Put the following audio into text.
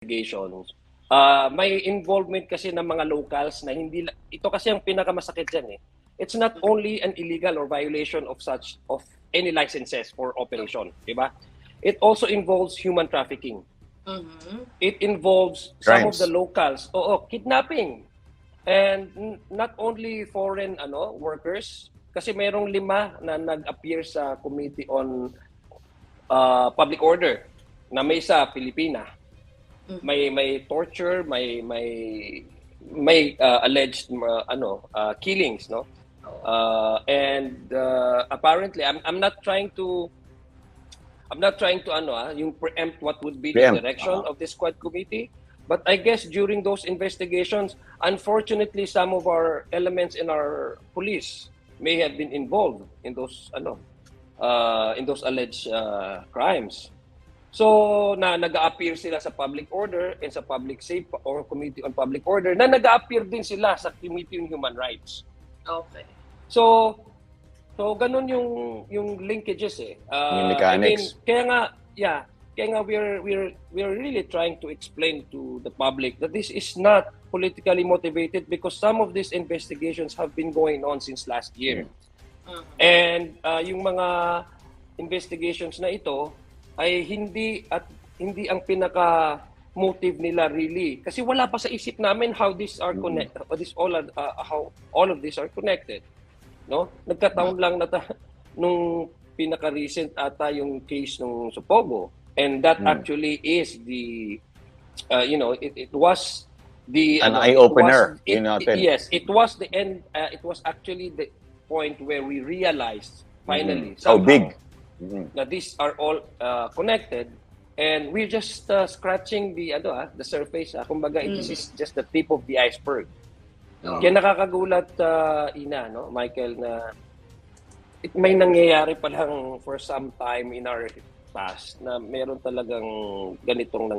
investigations, ah, may involvement kasi ng mga locals na hindi ito kasi ang pinakamasakit diyan eh. It's not only an illegal or violation of such of any licenses for operation, di ba? It also involves human trafficking. Mhm. It involves some of Crimes. the locals. Oo, kidnapping. And n- not only foreign ano workers kasi mayroong lima na nag-appear sa Committee on uh, Public Order na may sa Pilipina. Mm. May may torture, may may may uh, alleged uh, ano uh, killings, no? Uh, and uh, apparently I'm I'm not trying to I'm not trying to ano ah, yung preempt what would be Preempt. the direction of this squad committee. But I guess during those investigations, unfortunately, some of our elements in our police may have been involved in those ano, uh, in those alleged uh, crimes. So na nag-appear sila sa public order and sa public safe or committee on public order na nag-appear din sila sa committee on human rights. Okay. So, so ganun yung yung linkages eh. Uh, Yung mechanics. I mean, kaya nga, yeah, kaya nga we're we're we're really trying to explain to the public that this is not politically motivated because some of these investigations have been going on since last year. Mhm. And uh, yung mga investigations na ito ay hindi at hindi ang pinaka motive nila really kasi wala pa sa isip namin how these are connect uh, this all are, uh, how all of these are connected no nagkataon lang na ta- nung pinaka recent ata yung case nung Supogo and that Mm. actually is the uh, you know it, it was the An ano, eye-opener, it was- it- natin. yes it was the end uh, it was actually the point where we realized finally Mm. How big. Mhm. na these are all uh, connected and we're just uh, scratching the ano ah, the surface ah. kumbaga Mm. this is just the tip of the iceberg Oo. kaya nakakagulat uh, ina no Michael na it may nangyayari pa lang for some time in our past na meron talagang ganitong nang